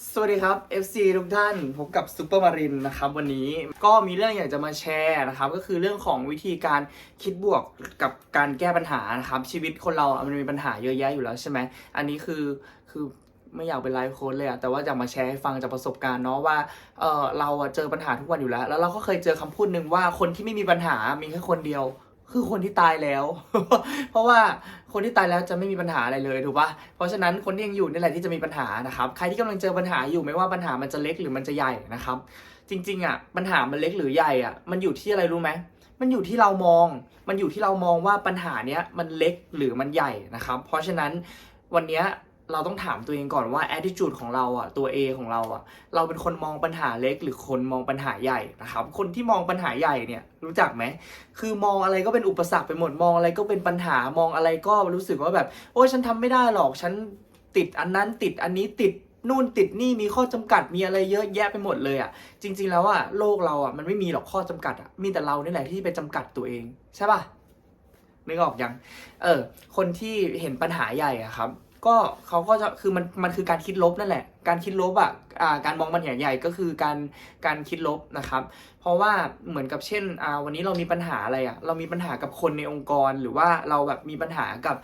สวัสดีครับ FC ทุกท่านพบกับซูเปอร์มารินนะครับวันนี้ก็มีเรื่องอยากจะมาแชร์นะครับ ก็คือเรื่องของวิธีการคิดบวกกับการแก้ปัญหานะครับ ชีวิตคนเราอะมันมีปัญหาเยอะแยะอยู่แล้วใช่ไหมอันนี้คือคือไม่อยากเป็นไลฟ์โค้ดเลยอะแต่ว่าอยากมาแชร์ให้ฟังจากประสบการณ์เนาะว่าเออเราเจอปัญหาทุกวันอยู่แล้ว แล้วเราก็เคยเจอคำพูดหนึ่งว่าคนที่ไม่มีปัญหามีแค่คนเดียว คือคนที่ตายแล้ว เพราะว่าคนที่ตายแล้วจะไม่มีปัญหาอะไรเลยถูกปะเพราะฉะนั้นคนที่ยังอยู่นี่แหละที่จะมีปัญหานะครับ ใครที่กำลังเจอปัญหาอยู่ไม่ว่าปัญหามันจะเล็กหรือมันจะใหญ่นะครับ จริงๆอะปัญหามันเล็กหรือใหญ่อะมันอยู่ที่อะไรรู้ไหมมันอยู่ที่เรามอง มันอยู่ที่เรามองว่าปัญหาเนี้ยมันเล็กหรือมันใหญ่นะครับ เพราะฉะนั้นวันเนี้ย เราต้องถามตัวเองก่อนว่า attitude ของเราอะตัว A ของเราอะเราเป็นคนมองปัญหาเล็ก หรือคนมองปัญหาใหญ่นะครับคนที่มองปัญหาใหญ่เนี่ยรู้จักไหมคือมองอะไรก็เป็นอุปสรรคไปหมดมองอะไรก็เป็นปัญหามองอะไรก็รู้สึกว่าแบบ โอ้ยฉันทำไม่ได้หรอกฉันติดอันนั้นติดอันนี้ติดนู่นติดนี่มีข้อจำกัดมีอะไรเยอะแยะไปหมดเลยอะ่ะ จริง ๆ แล้วอะ่ะโลกเราอะ่ะมันไม่มีหรอกข้อจำกัดอะ่ะมีแต่เรานี่แหละที่ไปจำกัดตัวเอง ใช่ป่ะนึกออกยัง เออ คนที่เห็นปัญหาใหญ่อะครับ ก็เขาก็จะคือมันมันคือการคิดลบนั่นแหละการคิดลบอะอ่าการมองปัญหาใหญ่ก็คือการการคิดลบนะครับ เพราะว่าเหมือนกับเช่นวันนี้เรามีปัญหาอะไรอะเรามีปัญหากับคนในองค์กร หรือว่าเราแบบมีปัญหากับ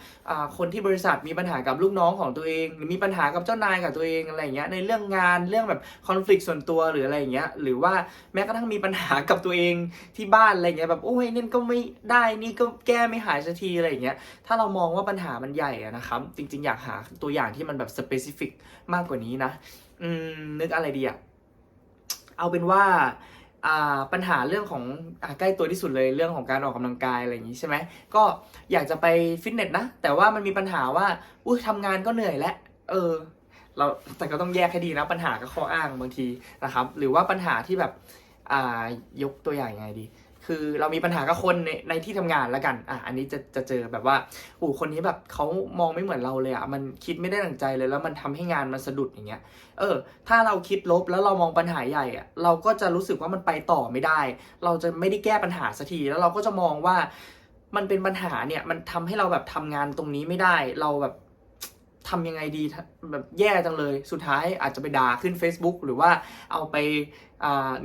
คนที่บริษัทมีปัญหากับลูกน้องของตัวเอง หรือมีปัญหากับเจ้านายกับตัวเองอะไรเงี้ยในเรื่องงานเรื่องแบบคอน FLICT ส่วนตัวหรืออะไรเงี้ยหรือว่าแม้กระทั่งมีปัญหากับตัวเองที่บ้านอะไรเงี้ยแบบโอ้ยนี่ก็ไม่ได้นี่ก็แก้ไม่หายสักทีอะไรเงี้ยถ้าเรามองว่าปัญหามันใหญ่ะนะครับจริง ๆ อยากหาตัวอย่างที่มันแบบสเปซิฟิกมากกว่านี้นะอืม นึกอะไรดีอะเอาเป็นว่าอ่าปัญหาเรื่องของอใกล้ตัวที่สุดเลยเรื่องของการออกกำลังกายอะไรอย่างนี้ใช่ไหมก็อยากจะไปฟิตเนสนะ แต่ว่ามันมีปัญหาว่าอุ้ยทำงานก็เหนื่อยแล้วเออ เราแต่ก็ต้องแยกให้ดีนะ ปัญหากับข้ออ้างบางทีนะครับ หรือว่าปัญหาที่แบบอ่ายกตัวอย่างยังไงดี คือเรามีปัญหากับคนในในที่ทำงานแล้วกันอะอันนี้จะจะเจอแบบว่าโอ้คนนี้แบบเขามองไม่เหมือนเราเลยอะมันคิดไม่ได้ดังใจเลย แล้วมันทำให้งานมันสะดุดอย่างเงี้ยเออ ถ้าเราคิดลบแล้วเรามองปัญหาใหญ่อะเราก็จะรู้สึกว่ามันไปต่อไม่ได้ เราจะไม่ได้แก้ปัญหาสักทีแล้วเราก็จะมองว่ามันเป็นปัญหาเนี่ยมันทำให้เราแบบทำงานตรงนี้ไม่ได้เราแบบ ทำยังไงดีแบบแย่จังเลย สุดท้ายอาจจะไปด่าขึ้น Facebook หรือว่าเอาไป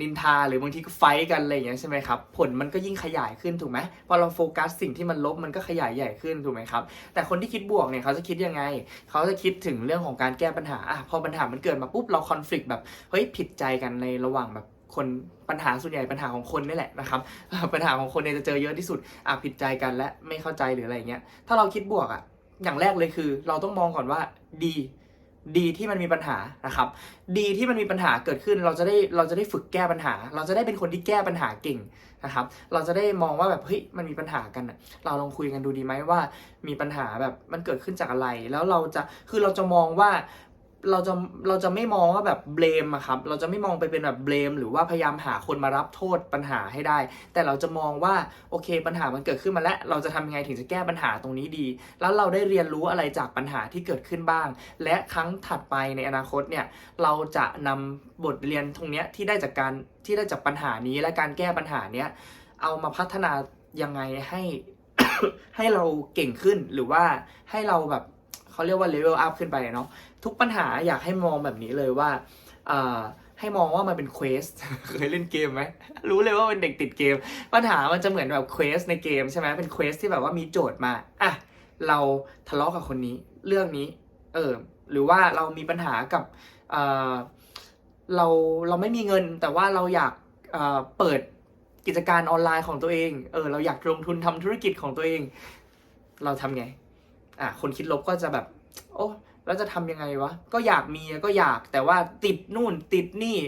นินทาหรือบางทีก็ไฟท์กันอะไรอย่างเงี้ยใช่ไหมครับ ผลมันก็ยิ่งขยายขึ้นถูกไหมพอเราโฟกัสสิ่งที่มันลบมันก็ขยายใหญ่ขึ้นถูกไหมครับ แต่คนที่คิดบวกเนี่ยเขาจะคิดยังไง เขาจะคิดถึงเรื่องของการแก้ปัญหาอะพอปัญหามันเกิดมาปุ๊บเราคอน FLICT แบบเฮ้ยผิดใจกันในระหว่างแบบคนปัญหาส่วนใหญ่ปัญหาของคนนี่แหละนะครับ ปัญหาของคนเนี่ยจะเจอเยอะที่สุดอะผิดใจกันและไม่เข้าใจหรืออะไรเงี้ยถ้าเราคิดบวกอะ อย่างแรกเลยคือ เราต้องมองก่อนว่าดีดีที่มันมีปัญหานะครับ ดีที่มันมีปัญหาเกิดขึ้น เราจะได้เราจะได้ฝึกแก้ปัญหา เราจะได้เป็นคนที่แก้ปัญหาเก่งนะครับ เราจะได้มองว่าแบบเฮ้ยมันมีปัญหากันเราลองคุยกันดูดีไหมว่า มีปัญหาแบบมันเกิดขึ้นจากอะไร แล้วเราจะคือเราจะมองว่า เราจะเราจะไม่มองว่าแบบเบลมอะครับ เราจะไม่มองไปเป็นแบบเบลม หรือว่าพยายามหาคนมารับโทษปัญหาให้ได้ แต่เราจะมองว่าโอเค ปัญหามันเกิดขึ้นมาแล้ว เราจะทำยังไงถึงจะแก้ปัญหาตรงนี้ดี แล้วเราได้เรียนรู้อะไรจากปัญหาที่เกิดขึ้นบ้าง และครั้งถัดไปในอนาคตเนี่ยเราจะนำบทเรียนตรงเนี้ยที่ได้จากการที่ได้จากปัญหานี้และการแก้ปัญหาเนี้ยเอามาพัฒนายังไงให้ให้เราเก่งขึ้นหรือว่าให้เราแบบ เขาเรียกว่าเลเวลอัพขึ้นไปเนาะทุกปัญหาอยากให้มองแบบนี้เลยว่าให้มองว่ามันเป็นเควสเคยเล่นเกมไหมรู้เลยว่าเป็นเด็กติดเกม ปัญหามันจะเหมือนแบบเควสในเกมใช่ไหมเป็นเควสที่แบบว่ามีโจทย์มาอะเราทะเลาะกับคนนี้เรื่องนี้เออหรือว่าเรามีปัญหากับเเราเราไม่มีเงิน แต่ว่าเราอยากเเปิดกิจการออนไลน์ของตัวเองเออเราอยากลงทุนทำธุรกิจของตัวเอง เราทำไง อะคนคิดลบก็จะแบบ โอ้แล้วจะทำยังไงวะ ก็อยากมีก็อยากแต่ว่าติดนู่นติดนี่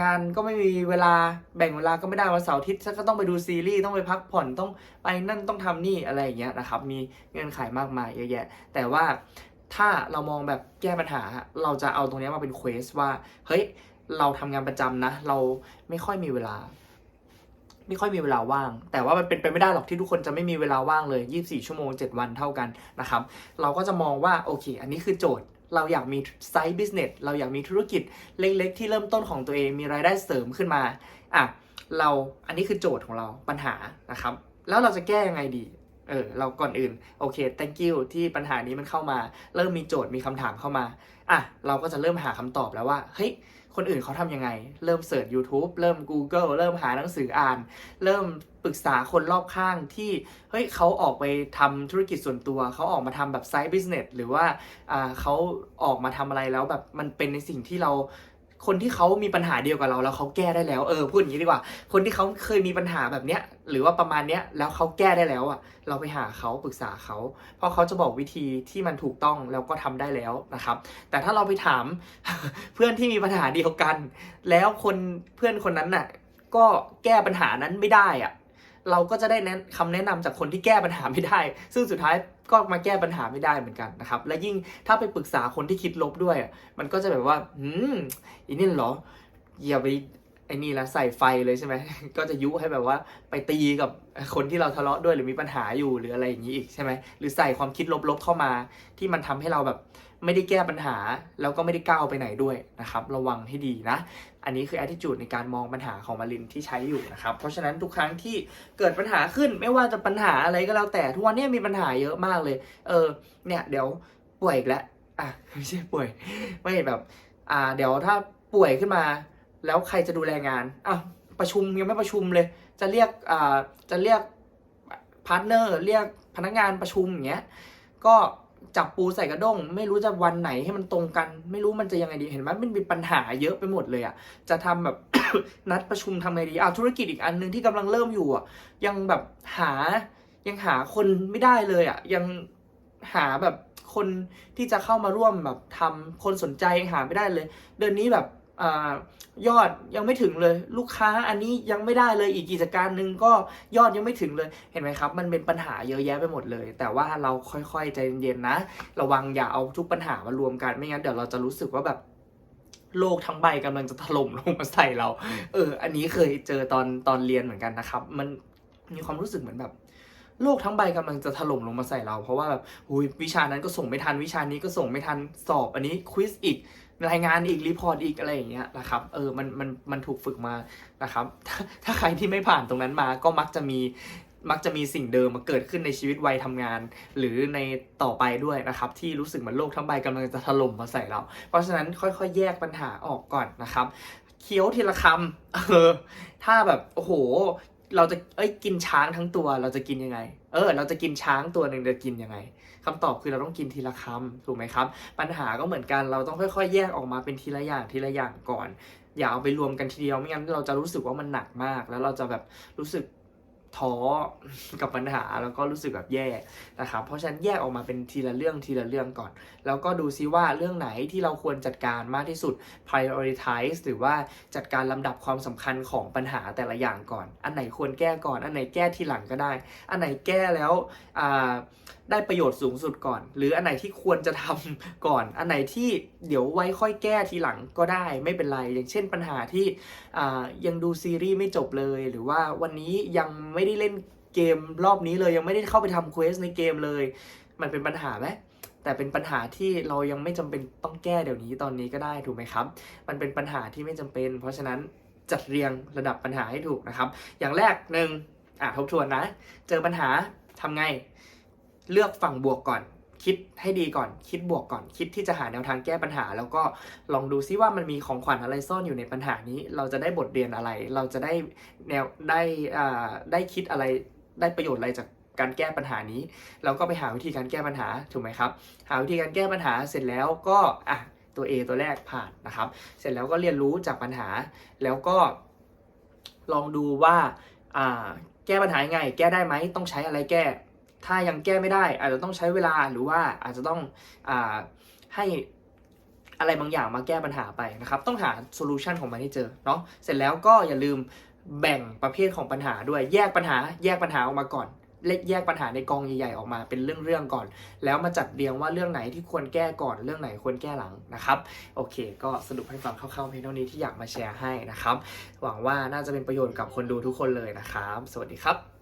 งานก็ไม่มีเวลาแบ่งเวลาก็ไม่ได้วันเสาร์อาทิตย์ก็ต้องไปดูซีรีส์ต้องไปพักผ่อนต้องไปนั่นต้องทำนี่อะไรอย่างเงี้ยนะครับ มีเงื่อนไขมากมายเยอะแยะ แต่ว่าถ้าเรามองแบบแก้ปัญหา เราจะเอาตรงเนี้ยมาเป็นเควสว่า เฮ้ย เราทำงานประจำนะ เราไม่ค่อยมีเวลา ไม่ค่อยมีเวลาว่าง แต่ว่ามันเป็นไปไม่ได้หรอกที่ทุกคนจะไม่มีเวลาว่างเลย 24 ชั่วโมง 7 วันเท่ากันนะครับ เราก็จะมองว่าโอเค อันนี้คือโจทย์เราอยากมีไซต์บิสเนสเราอยากมีธุรกิจเล็ก ๆ ที่เริ่มต้นของตัวเองมีรายได้เสริมขึ้นมาอะเราอันนี้คือโจทย์ของเราปัญหานะครับ แล้วเราจะแก้ยังไงดีเออเราก่อนอื่นโอเค thank you ที่ปัญหานี้มันเข้ามา เริ่มมีโจทย์มีคำถามเข้ามาอะเราก็จะเริ่มหาคำตอบแล้วว่าเฮ้ย คนอื่นเขาทำยังไง เริ่มเสิร์ช YouTube เริ่ม Google เริ่มหาหนังสืออ่าน เริ่มปรึกษาคนรอบข้างที่เฮ้ยเขาออกไปทำธุรกิจส่วนตัว เขาออกมาทำแบบไซด์บิสเนสหรือว่าอ่าเขาออกมาทำอะไรแล้วแบบมันเป็นในสิ่งที่เรา คนที่เขามีปัญหาเดียวกับเราแล้วเขาแก้ได้แล้วเออพูดอย่างนี้ดีกว่า คนที่เขาเคยมีปัญหาแบบเนี้ยหรือว่าประมาณเนี้ยแล้วเขาแก้ได้แล้วอะ เราไปหาเขาปรึกษาเขา เพราะเขาจะบอกวิธีที่มันถูกต้องแล้วก็ทำได้แล้วนะครับ แต่ถ้าเราไปถามเพื่อนที่มีปัญหาเดียวกัน แล้วคนเพื่อนคนนั้นน่ะก็แก้ปัญหานั้นไม่ได้อะเราก็จะได้แนะคำแนะนำจากคนที่แก้ปัญหาไม่ได้ ซึ่งสุดท้าย ก็มาแก้ปัญหาไม่ได้เหมือนกันนะครับ และยิ่งถ้าไปปรึกษาคนที่คิดลบด้วยอะมันก็จะแบบว่าอืมอีนี่เหรออย่าไปไอ้นี่ละใส่ไฟเลยใช่ไหม ก็จะยุให้แบบว่าไปตีกับคนที่เราทะเลาะด้วยหรือมีปัญหาอยู่หรืออะไรอย่างนี้อีกใช่ไหมหรือใส่ความคิดลบๆเข้ามาที่มันทำให้เราแบบ ไม่ได้แก้ปัญหา แล้วก็ไม่ได้ก้าวไปไหนด้วยนะครับ ระวังให้ดีนะ อันนี้คือ attitude ในการมองปัญหาของมารินที่ใช้อยู่นะครับ เพราะฉะนั้นทุกครั้งที่เกิดปัญหาขึ้น ไม่ว่าจะปัญหาอะไรก็แล้วแต่ทุกวันนี้มีปัญหาเยอะมากเลย เออ เนี่ยเดี๋ยวป่วยอีกแล้วอะไม่ใช่ป่วย ไม่แบบ อ่า เดี๋ยวถ้าป่วยขึ้นมา แล้วใครจะดูแลงานอะประชุมยังไม่ประชุมเลย จะเรียกอ่าจะเรียกพาร์ทเนอร์เรียกพนักงานประชุมอย่างเงี้ย ก็ จับปูใส่กระด้ง ไม่รู้จะวันไหนให้มันตรงกัน ไม่รู้มันจะยังไงดีเห็นไหมมันมีปัญหาเยอะไปหมดเลยอะจะทำแบบ นัดประชุมทำไงดีอ่าธุรกิจอีกอันหนึ่งที่กำลังเริ่มอยู่อะยังแบบหายังหาคนไม่ได้เลยอะยังหาแบบคนที่จะเข้ามาร่วมแบบทำคนสนใจยังหาไม่ได้เลย เดือนนี้แบบ ยอดยังไม่ถึงเลย ลูกค้าอันนี้ยังไม่ได้เลยอีกกิจการหนึ่งก็ยอดยังไม่ถึงเลยเห็นไหมครับ มันเป็นปัญหาเยอะแยะไปหมดเลย แต่ว่าเราค่อยๆใจเย็นๆนะ ระวังอย่าเอาทุกปัญหามารวมกันไม่งั้นเดี๋ยวเราจะรู้สึกว่าแบบโลกทั้งใบกำลังจะถล่มลงมาใส่เรา เออ อันนี้เคยเจอตอนตอนเรียนเหมือนกันนะครับ มันมีความรู้สึกเหมือนแบบ โลกทั้งใบกำลังจะถล่มลงมาใส่เรา เพราะว่าแบบหุยวิชานั้นก็ส่งไม่ทันวิชานี้ก็ส่งไม่ทันสอบ อันนี้ควิสอีกรายงานอีกรีพอร์ตอีกอะไรอย่างเงี้ยนะครับเออมันมันมันถูกฝึกมานะครับถ้าถ้าใครที่ไม่ผ่านตรงนั้นมาก็มักจะมีมักจะมีสิ่งเดิมมาเกิดขึ้นในชีวิตวัยทำงาน หรือในต่อไปด้วยนะครับ ที่รู้สึกเหมือนโลกทั้งใบกำลังจะถล่มมาใส่เรา เพราะฉะนั้นค่อยๆ แยกปัญหาออกก่อนนะครับ เคี้ยวทีละคำเออถ้าแบบโอ้โห เราจะเอ้ยกินช้างทั้งตัว เราจะกินยังไง เออ เราจะกินช้างตัวหนึ่งจะกินยังไงคำตอบคือเราต้องกินทีละคำถูกไหมครับ ปัญหาก็เหมือนกันเราต้องค่อยๆ แยกออกมาเป็นทีละอย่างทีละอย่างก่อน อย่าเอาไปรวมกันทีเดียวไม่งั้นเราจะรู้สึกว่ามันหนักมาก แล้วเราจะแบบรู้สึก ท้อกับปัญหาแล้วก็รู้สึกแบบแย่นะครับเพราะฉะนั้นแยกออกมาเป็นทีละเรื่องทีละเรื่องก่อน แล้วก็ดูซิว่าเรื่องไหนที่เราควรจัดการมากที่สุด prioritize หรือว่าจัดการลำดับความสำคัญของปัญหาแต่ละอย่างก่อน อันไหนควรแก้ก่อน อันไหนแก้ทีหลังก็ได้ อันไหนแก้แล้วได้ประโยชน์สูงสุดก่อน หรืออันไหนที่ควรจะทำก่อน อันไหนที่เดี๋ยวไว้ค่อยแก้ทีหลังก็ได้ไม่เป็นไร อย่างเช่นปัญหาที่ยังดูซีรีส์ไม่จบเลย หรือว่าวันนี้ยังไไม่ได้เล่นเกมรอบนี้เลยยังไม่ได้เข้าไปทำเควสในเกมเลย มันเป็นปัญหาไหมแต่เป็นปัญหาที่เรายังไม่จำเป็นต้องแก้เดี๋ยวนี้ตอนนี้ก็ได้ถูกไหมครับ มันเป็นปัญหาที่ไม่จำเป็น เพราะฉะนั้นจัดเรียงระดับปัญหาให้ถูกนะครับ อย่างแรกหนึ่งอะทบทวนนะ เจอปัญหาทำไง เลือกฝั่งบวกก่อน คิดให้ดีก่อน คิดบวกก่อน คิดที่จะหาแนวทางแก้ปัญหา แล้วก็ลองดูซิว่ามันมีของขวัญอะไรซ่อนอยู่ในปัญหานี้ เราจะได้บทเรียนอะไร เราจะได้แนวได้อ่าได้คิดอะไรได้ประโยชน์อะไรจากการแก้ปัญหานี้เราก็ไปหาวิธีการแก้ปัญหาถูกไหมครับ หาวิธีการแก้ปัญหาเสร็จแล้วก็อะตัว A ตัวแรกผ่านนะครับ เสร็จแล้วก็เรียนรู้จากปัญหา แล้วก็ลองดูว่าอ่าแก้ปัญหาไง แก้ได้ไหมต้องใช้อะไรแก้ ถ้ายังแก้ไม่ได้ อาจจะต้องใช้เวลาหรือว่าอาจจะต้องอให้อะไรบางอย่างมาแก้ปัญหาไปนะครับ ต้องหาโซลูชันของมันให้เจอเนาะเสร็จแล้วก็อย่าลืมแบ่งประเภทของปัญหาด้วยแยกปัญหา แยกปัญหาออกมาก่อนเล็กแยกปัญหาในกองใหญ่ๆออกมาเป็นเรื่องๆก่อน แล้วมาจัดเรียงว่าเรื่องไหนที่ควรแก้ก่อนเรื่องไหนควรแก้หลังนะครับ โอเค ก็สรุปให้ฟังคร่าวๆเพียงเท่านี้ที่อยากมาแชร์ให้นะครับ หวังว่าน่าจะเป็นประโยชน์กับคนดูทุกคนเลยนะครับ สวัสดีครับ